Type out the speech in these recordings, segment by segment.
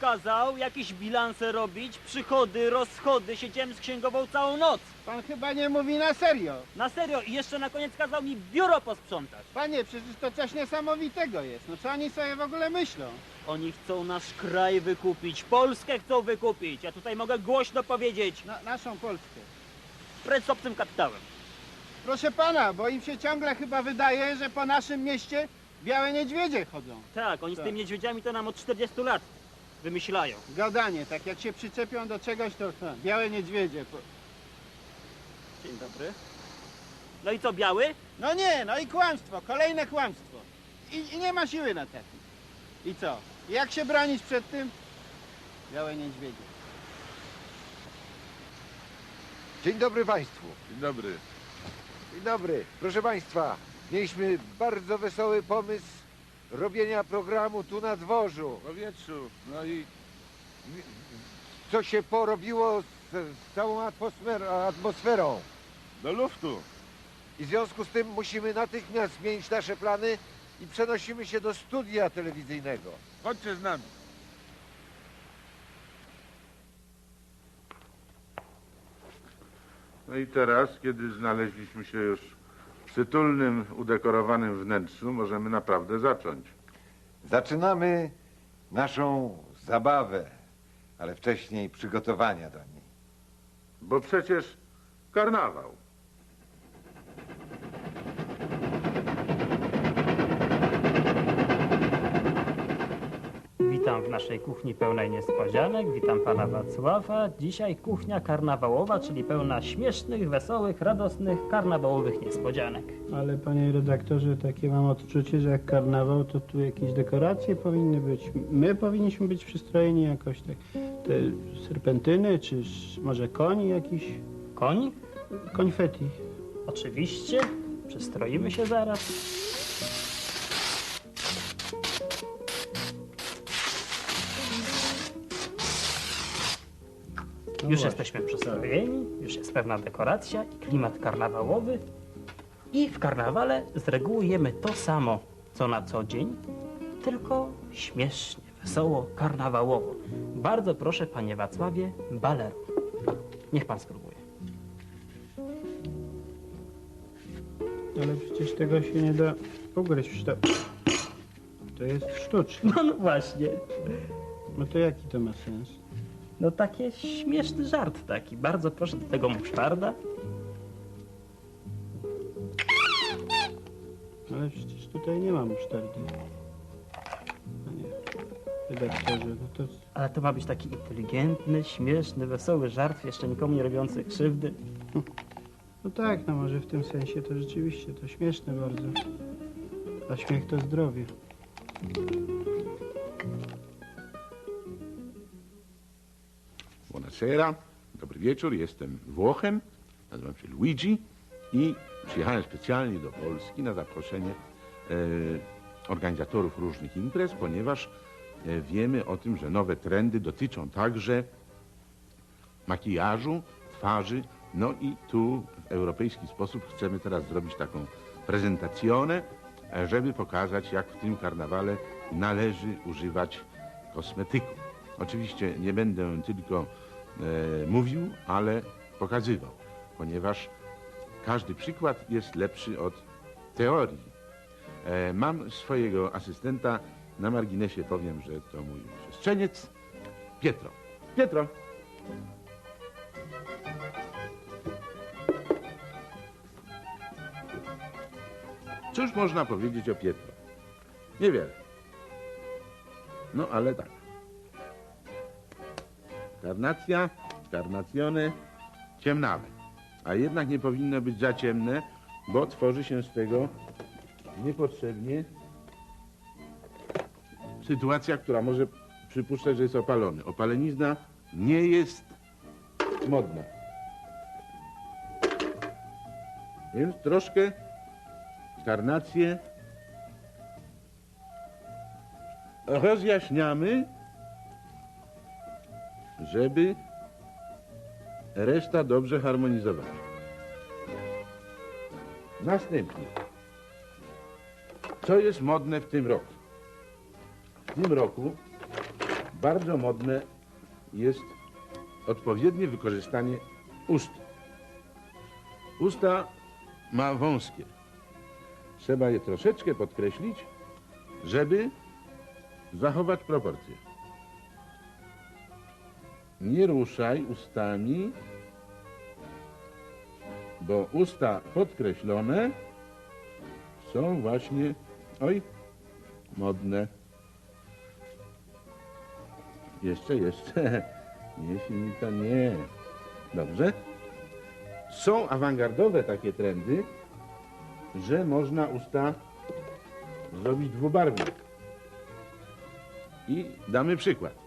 Kazał jakieś bilanse robić, przychody, rozchody, siedziałem z księgową całą noc. Pan chyba nie mówi na serio. Na serio i jeszcze na koniec kazał mi biuro posprzątać. Panie, przecież to coś niesamowitego jest. No co oni sobie w ogóle myślą? Oni chcą nasz kraj wykupić, Polskę chcą wykupić. Ja tutaj mogę głośno powiedzieć, Na, naszą Polskę. z obcym kapitałem. Proszę pana, bo im się ciągle chyba wydaje, że po naszym mieście białe niedźwiedzie chodzą. Tak, oni z Tak. tymi niedźwiedziami to nam od 40 lat wymyślają. Gadanie, tak jak się przyczepią do czegoś, to ha, białe niedźwiedzie. Po- Dzień dobry. No i co, biały? No nie, no i kłamstwo, kolejne kłamstwo. I, I nie ma siły na takim. I co? Jak się bronić przed tym? Białe niedźwiedzie. Dzień dobry Państwu. Dzień dobry. Dzień dobry. Proszę Państwa, mieliśmy bardzo wesoły pomysł robienia programu tu na dworzu. W powietrzu. No i Co się porobiło z, z całą atmosfer- atmosferą. do luftu. I w związku z tym musimy natychmiast zmienić nasze plany i przenosimy się do studia telewizyjnego. Chodźcie z nami. No i teraz, kiedy znaleźliśmy się już przytulnym, udekorowanym wnętrzu, możemy naprawdę zacząć. Zaczynamy naszą zabawę, ale wcześniej przygotowania do niej. Bo przecież karnawał. Witam w naszej kuchni pełnej niespodzianek. Witam pana Wacława. Dzisiaj kuchnia karnawałowa, czyli pełna śmiesznych, wesołych, radosnych, karnawałowych niespodzianek. Ale panie redaktorze, takie mam odczucie, że jak karnawał, to tu jakieś dekoracje powinny być. My powinniśmy być przystrojeni jakoś tak. Te serpentyny, czy może koń jakiś? Koń? Konfeti. Oczywiście. Przystroimy się zaraz. Już właśnie. jesteśmy przystrojeni, już jest pewna dekoracja i klimat karnawałowy. I w karnawale z reguły jemy to samo, co na co dzień, tylko śmiesznie, wesoło, karnawałowo. Bardzo proszę, panie Wacławie, baler. Niech pan spróbuje. Ale przecież tego się nie da ugryźć. To, to jest sztuczne. No, no właśnie. No to jaki to ma sens? No takie śmieszny żart taki. Bardzo proszę do tego musztarda. Ale przecież tutaj nie ma musztardy. Panie redaktorze, no to... Ale to ma być taki inteligentny, śmieszny, wesoły żart, jeszcze nikomu nie robiący krzywdy. No tak, no może w tym sensie to rzeczywiście to śmieszne bardzo. A śmiech to zdrowie. Buonasera, dobry wieczór, jestem Włochem, nazywam się Luigi i przyjechałem specjalnie do Polski na zaproszenie e, organizatorów różnych imprez, ponieważ e, wiemy o tym, że nowe trendy dotyczą także makijażu, twarzy, no i tu w europejski sposób chcemy teraz zrobić taką prezentacjonę, e, żeby pokazać, jak w tym karnawale należy używać kosmetyków. Oczywiście nie będę tylko mówił, ale pokazywał, ponieważ każdy przykład jest lepszy od teorii. E, mam swojego asystenta, na marginesie powiem, że to mój siostrzeniec, Pietro. Pietro. Cóż można powiedzieć o Pietro? Niewiele. No ale tak. Karnacja, karnacjone, ciemnawe. A jednak nie powinno być za ciemne, bo tworzy się z tego niepotrzebnie sytuacja, która może przypuszczać, że jest opalony. Opalenizna nie jest modna. Więc troszkę karnację rozjaśniamy, żeby reszta dobrze harmonizowała. Następnie, co jest modne w tym roku? W tym roku bardzo modne jest odpowiednie wykorzystanie ust. Usta ma wąskie. Trzeba je troszeczkę podkreślić, żeby zachować proporcje. Nie ruszaj ustami, bo usta podkreślone są właśnie, oj, modne. Jeszcze, jeszcze. Nie, finito, nie. Dobrze. Są awangardowe takie trendy, że można usta zrobić dwubarwne. I damy przykład.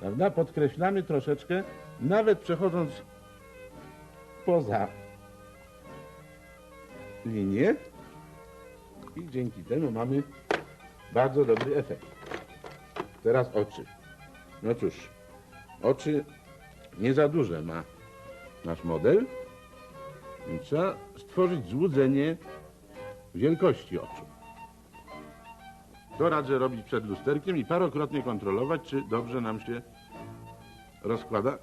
Prawda? Podkreślamy troszeczkę, nawet przechodząc poza linię i dzięki temu mamy bardzo dobry efekt. Teraz oczy. No cóż, oczy nie za duże ma nasz model. Trzeba stworzyć złudzenie wielkości oczu. To radzę robić przed lusterkiem i parokrotnie kontrolować, czy dobrze nam się rozkłada.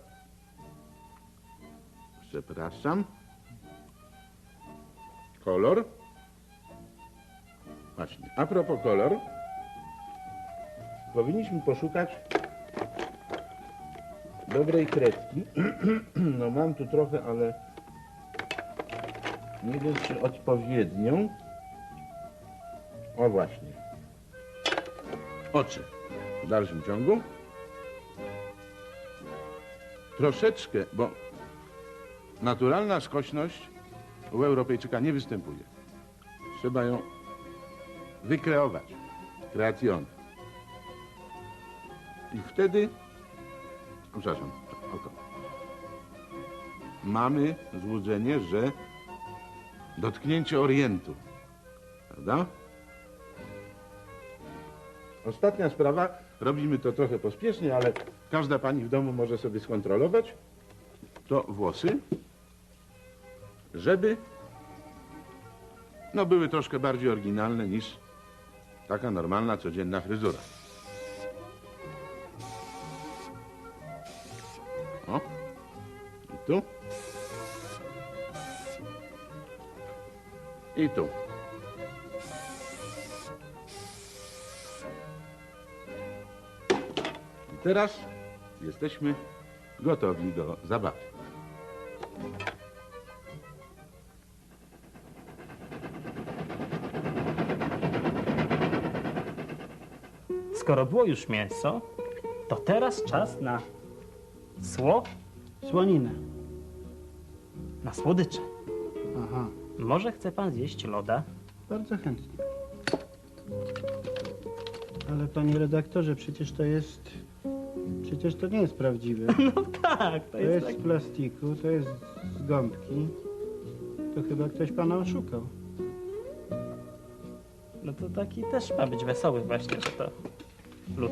Przepraszam. Kolor. Właśnie. A propos kolor, powinniśmy poszukać dobrej kredki. No mam tu trochę, ale nie wiem czy odpowiednią. O właśnie. Oczy. W dalszym ciągu. Troszeczkę, bo naturalna skośność u Europejczyka nie występuje. Trzeba ją wykreować. Kreacjon. I wtedy, przepraszam, oko. Mamy złudzenie, że dotknięcie Orientu, prawda? Ostatnia sprawa, robimy to trochę pospiesznie, ale każda pani w domu może sobie skontrolować, to włosy, żeby no były troszkę bardziej oryginalne niż taka normalna, codzienna fryzura. O, i tu. I tu. Teraz jesteśmy gotowi do zabawy. Skoro było już mięso, to teraz czas na sło, Słoninę. na słodycze. Aha, Może chce pan zjeść loda? bardzo chętnie. Ale panie redaktorze, przecież to jest... Przecież to nie jest prawdziwe. No tak, to To jest jest tak. z plastiku, to jest z gąbki. To chyba ktoś pana oszukał. No to taki też ma być wesoły właśnie, że to lód.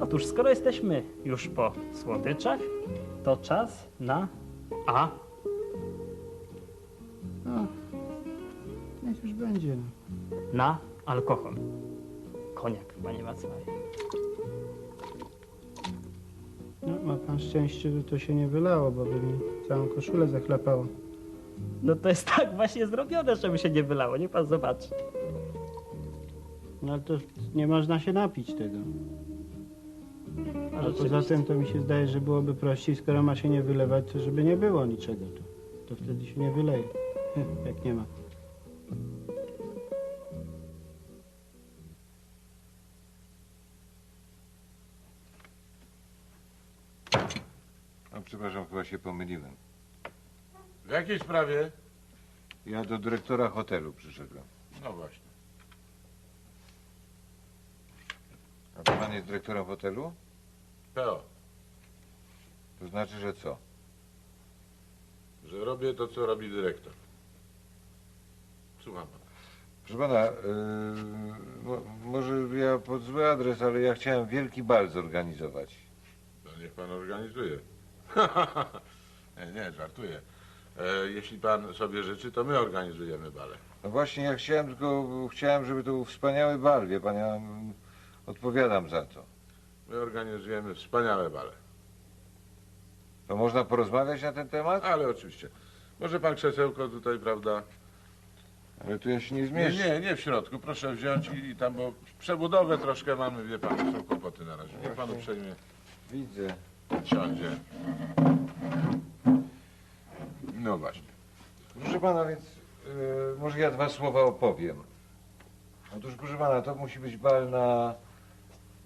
Otóż skoro jesteśmy już po słodyczach, to czas na A. No, niech już będzie. Na alkohol. Koniak, panie Wacławie. No, ma pan szczęście, że to się nie wylało, bo by mi całą koszulę zachlapało. No to jest tak właśnie zrobione, żeby się nie wylało, niech pan zobaczy. No ale to nie można się napić tego. A poza tym to mi się zdaje, że byłoby prościej, skoro ma się nie wylewać, to żeby nie było niczego. To, to wtedy się nie wyleje, jak nie ma. Przepraszam, chyba się pomyliłem. W jakiej sprawie? Ja do dyrektora hotelu przyszedłem. No właśnie. A pan jest dyrektorem hotelu? PO, To znaczy, że co? że robię to, co robi dyrektor. Słucham pana. Proszę pana, yy, mo, może ja pod zły adres, ale ja chciałem wielki bal zorganizować. To niech pan organizuje. Nie, nie, żartuję. E, jeśli pan sobie życzy, to my organizujemy bale. No właśnie, ja chciałem tylko, chciałem, żeby to był wspaniały bal, wie pan, ja mm, odpowiadam za to. My organizujemy wspaniałe bale. To można porozmawiać na ten temat? Ale oczywiście. Może pan krzesełko tutaj, prawda? Ale tu ja się nie Nie, zmieszczę. nie, nie w środku. Proszę wziąć i, i tam, bo przebudowę troszkę mamy, wie pan, są kłopoty na razie. Niech panu przejmie, Widzę. Siądzie. No właśnie. Proszę pana, więc y, może ja dwa słowa opowiem. Otóż, proszę pana, to musi być bal na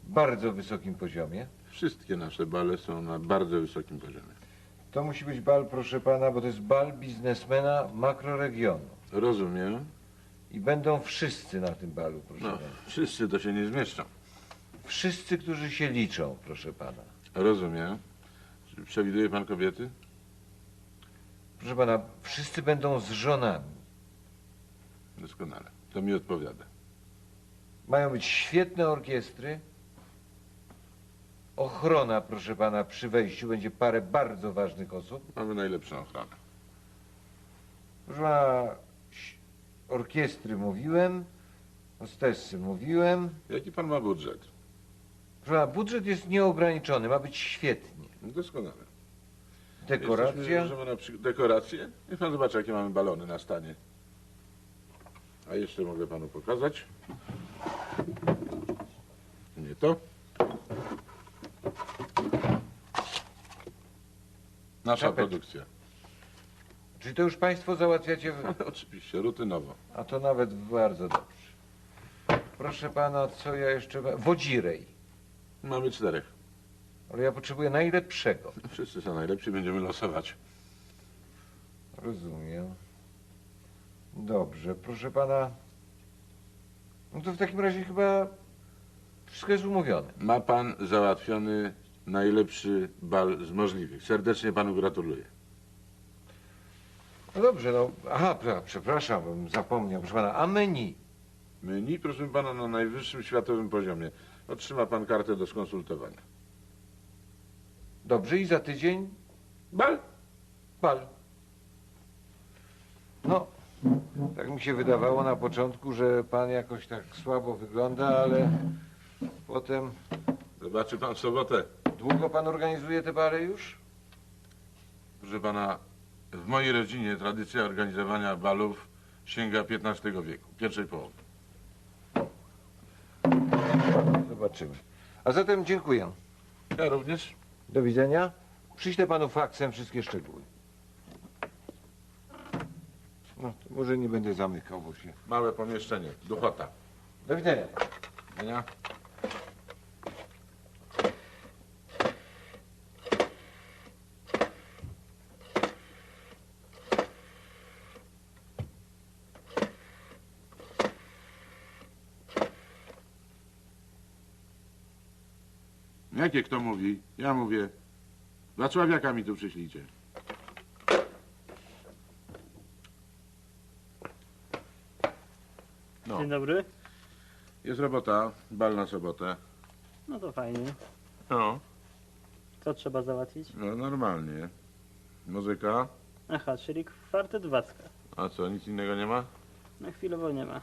bardzo wysokim poziomie. Wszystkie nasze bale są na bardzo wysokim poziomie. To musi być bal, proszę pana, bo to jest bal biznesmena makroregionu. Rozumiem. I będą wszyscy na tym balu, proszę No, pana. wszyscy to się nie zmieszczą. Wszyscy, którzy się liczą, proszę pana. Rozumiem. Czy przewiduje pan kobiety? Proszę pana, wszyscy będą z żonami. Doskonale. To mi odpowiada. Mają być świetne orkiestry. Ochrona, proszę pana, przy wejściu będzie parę bardzo ważnych osób. Mamy najlepszą ochronę. Proszę pana, ś- orkiestry mówiłem, hostessy mówiłem. Jaki pan ma budżet? Proszę budżet jest nieograniczony, ma być świetnie. Doskonale. Dekoracja. Że na przy... Dekoracje? Niech pan zobaczy, jakie mamy balony na stanie. A jeszcze mogę panu pokazać. Nie to. Nasza produkcja. Czyli to już państwo załatwiacie, w... Oczywiście, rutynowo. a to nawet bardzo dobrze. Proszę pana, co ja jeszcze... ma- Wodzirej. Mamy czterech. Ale ja potrzebuję najlepszego. Wszyscy są najlepsi, będziemy losować. Rozumiem. Dobrze, proszę pana. No to w takim razie chyba wszystko jest umówione. Ma pan załatwiony najlepszy bal z możliwych. Serdecznie panu gratuluję. No dobrze, no. Aha, pra- przepraszam, bym zapomniał. Proszę pana, a menu? Menu, proszę pana, na najwyższym światowym poziomie. Otrzyma pan kartę do skonsultowania. Dobrze, i za tydzień Bal? bal. No, tak mi się wydawało na początku, że pan jakoś tak słabo wygląda, ale potem. Zobaczy pan w sobotę. Długo pan organizuje te bale już? Proszę pana, w mojej rodzinie tradycja organizowania balów sięga XV wieku, pierwszej połowy. Zobaczymy. A zatem dziękuję. Ja również. Do widzenia. Przyślę panu faksem wszystkie szczegóły. No, to może nie będę zamykał, bo się... Małe pomieszczenie, duchota. Do widzenia. Nie? Jakie kto mówi? Ja mówię. Wacławiaka mi tu przyślijcie. No. Dzień dobry. Jest robota, bal na sobotę. No to fajnie. No. Co trzeba załatwić? No normalnie. Muzyka. Aha, czyli kwartet Wacka. A co, nic innego nie ma? No chwilowo nie ma.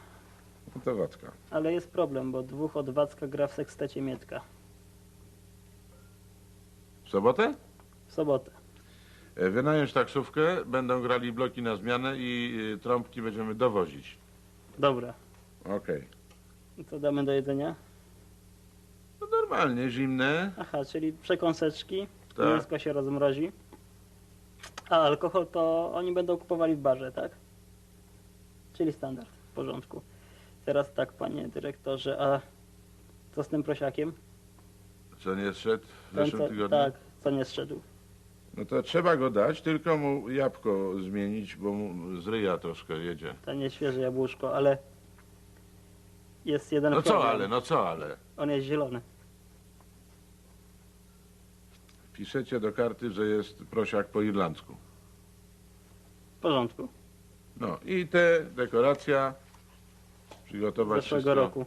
No to Wacka. Ale jest problem, bo dwóch od Wacka gra w sekstecie Mietka. W sobotę? W sobotę. E, Wynająć taksówkę, będą grali bloki na zmianę i y, trąbki będziemy dowozić. Dobra. Okej. Co damy do jedzenia? No normalnie, zimne. Aha, czyli przekąseczki. Tak. Mięsko się rozmrozi. A alkohol to oni będą kupowali w barze, tak? Czyli standard. W porządku. Teraz tak, panie dyrektorze, a co z tym prosiakiem? Co nie szedł w Ten, zeszłym co, tygodniu? tak, co nie zszedł. No to trzeba go dać, tylko mu jabłko zmienić, bo mu z ryja troszkę jedzie. To nie świeże jabłuszko, ale jest jeden No problem. co ale, no co ale. On jest zielony. Piszecie do karty, że jest prosiak po irlandzku. W porządku. No i te dekoracja przygotować Zeszłego wszystko. roku.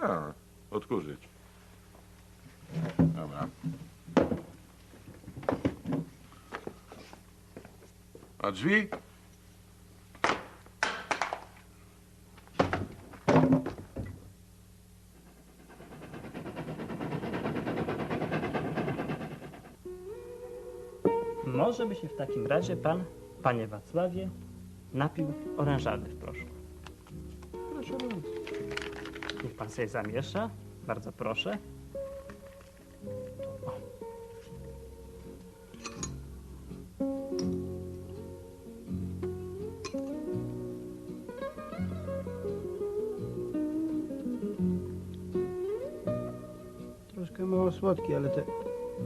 Tak, odkurzyć. Dobra. A drzwi? Może by się w takim razie pan, panie Wacławie, napił orężady w proszku. Proszę bardzo. Niech pan sobie zamiesza. Bardzo proszę. Słodki, ale te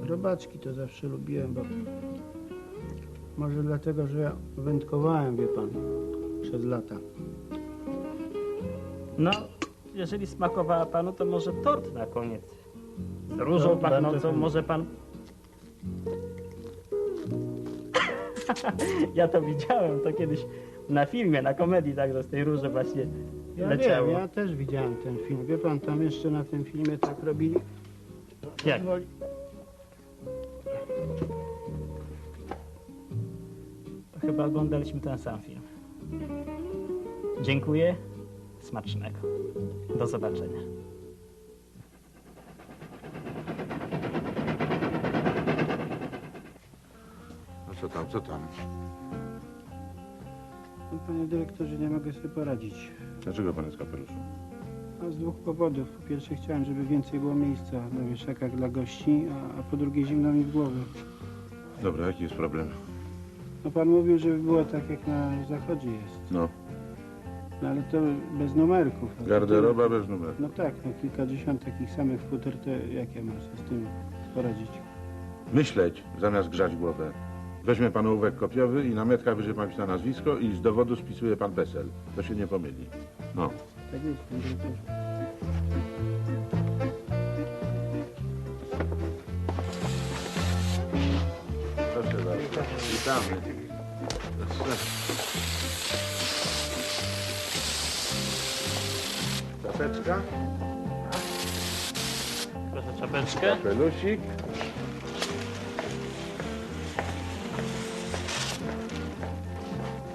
robaczki to zawsze lubiłem, bo może dlatego, że ja wędkowałem, wie pan, przez lata. No, jeżeli smakowała panu, to może tort na koniec. Z różą To bardzo pachnącą chętnie. może pan... ja to widziałem, to kiedyś na filmie, na komedii także z tej róży właśnie Ja leciało. wiem, ja też widziałem ten film. Wie pan, tam jeszcze na tym filmie tak robili. Jak? Chyba oglądaliśmy ten sam film. Dziękuję. Smacznego. Do zobaczenia. No co tam, co tam? No, Panie dyrektorze, nie mogę sobie poradzić. Dlaczego pan jest kapeluszu? A z dwóch powodów. Po pierwsze chciałem, żeby więcej było miejsca na wieszakach dla gości, a, a po drugie zimno mi w głowie. Dobra, jaki jest problem? No pan mówił, żeby było tak jak na zachodzie jest. No, No ale to bez numerków. To- garderoba bez numeru. No tak, no kilkadziesiąt takich samych futer, to jak ja mam sobie z tym poradzić? Myśleć zamiast grzać głowę. Weźmie pan ołówek kopiowy i na metkach wyjdzie pan na nazwisko i z dowodu spisuje pan PESEL. To się nie pomyli. No. Tak jest, dyrektorze. Proszę bardzo. Witamy. Czapeczka, Proszę czapeczkę. pelusik.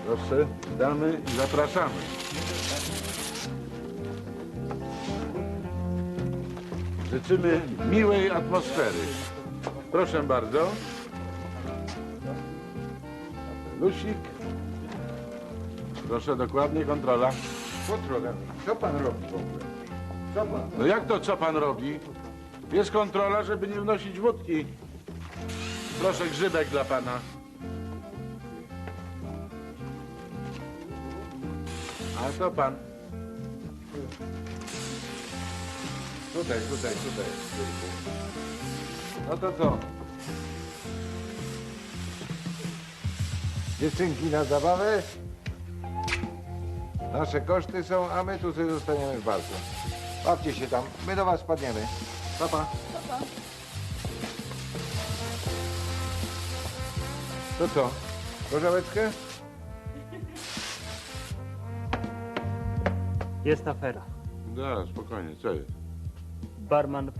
Proszę, damy i zapraszamy. Życzymy miłej atmosfery. Proszę bardzo. Lusik. Proszę dokładnie, kontrola. Kontrolę. Co pan robi w ogóle? Co pan? No jak to, co pan robi? Jest kontrola, żeby nie wnosić wódki. Proszę grzybek dla pana. A to pan. Tutaj, tutaj, tutaj. No to co? Dziewczynki na zabawę? Nasze koszty są, a my tu sobie zostaniemy w barku. Bawcie się tam, my do was spadniemy. Pa, pa. To co? Gorzałeczkę? Jest afera. Da, spokojnie, co jest? Barman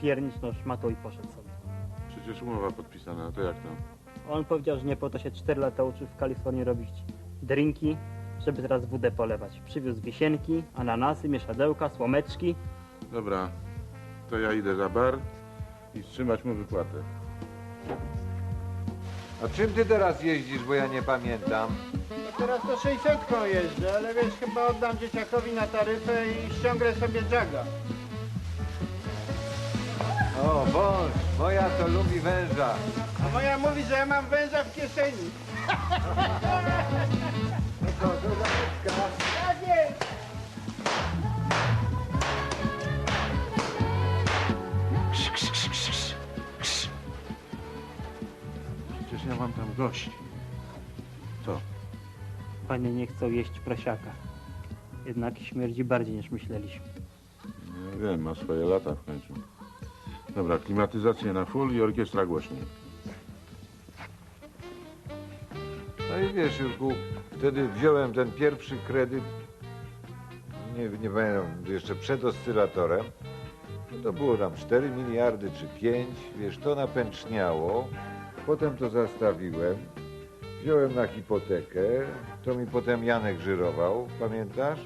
pierniczną szmatą i poszedł sobie. Przecież umowa podpisana, to jak to? On powiedział, że nie po to się 4 lata uczył w Kalifornii robić drinki, żeby teraz wódę polewać. Przywiózł wisienki, ananasy, mieszadełka, słomeczki. Dobra, to ja idę za bar i wstrzymać mu wypłatę. A czym ty teraz jeździsz, bo ja nie pamiętam? No teraz to 600 jeżdżę, ale wiesz, chyba oddam dzieciakowi na taryfę i ściągnę sobie jaga. O, wąż, moja to lubi węża. A moja mówi, że ja mam węża w kieszeni. No? Tak jest! Przecież ja mam tam gości. Co? Panie nie chcą jeść prosiaka. Jednak śmierdzi bardziej niż myśleliśmy. Nie wiem, ma swoje lata w końcu. Dobra, klimatyzację na full i orkiestra głośniej. No i wiesz, Jurku, wtedy wziąłem ten pierwszy kredyt, nie, nie pamiętam, jeszcze przed oscylatorem. No to było tam 4 miliardy czy 5, wiesz, to napęczniało. Potem to zastawiłem. wziąłem na hipotekę, to mi potem Janek żyrował, pamiętasz?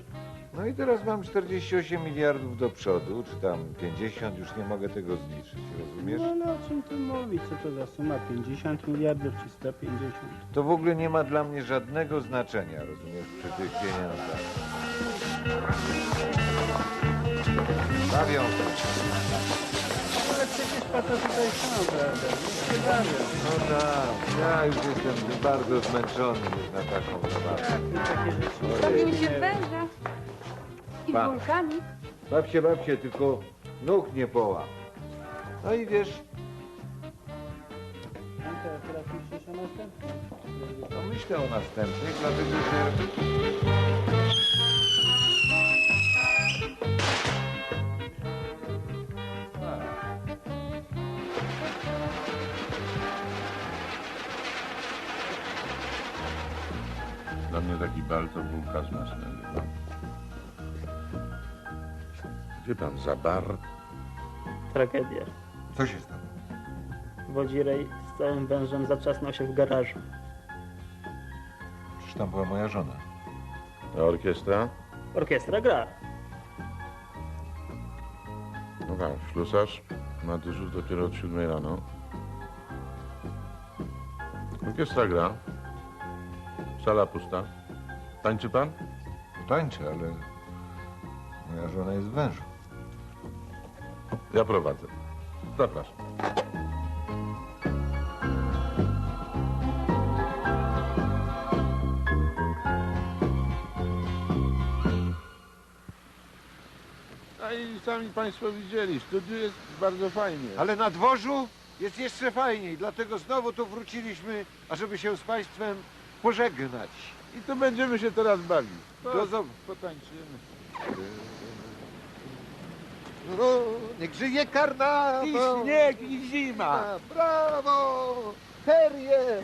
No i teraz mam 48 miliardów do przodu, czy tam 50, już nie mogę tego zliczyć, rozumiesz? No ale o czym tu mówić? Co to za suma? 50 miliardów czy 150? To w ogóle nie ma dla mnie żadnego znaczenia, rozumiesz, przy tych pieniądzach. Bawią. Ale przecież po to tutaj są, prawda? Się bawią. No tak, ja już jestem bardzo zmęczony na taką zabawę. Jak tu takie rzeczy? Nie się węża i Pa. wulkami. Baw się, baw się, tylko nóg nie połam. No i wiesz, teraz myślisz o następnym? no myślę o następnych, dlatego że... Dla mnie taki bal to bułka z masłem. Wie pan. Za bar Tragedia. Co się stało? Wodzirej z całym wężem zaczasnął się w garażu. Przecież tam była moja żona. a orkiestra? Orkiestra gra. No tak, ślusarz ma dyżur dopiero od siódmej rano. Orkiestra gra. Sala pusta. Tańczy pan? Tańczę, ale moja żona jest w wężu. Ja prowadzę. Zapraszam. A i sami Państwo widzieli, studiu jest bardzo fajnie. Ale na dworzu jest jeszcze fajniej, dlatego znowu tu wróciliśmy, ażeby się z Państwem pożegnać. I tu będziemy się teraz bawić. Do No, zob- potańczymy. No, niech żyje karnawał! I śnieg, i zima. Brawo! Ferie!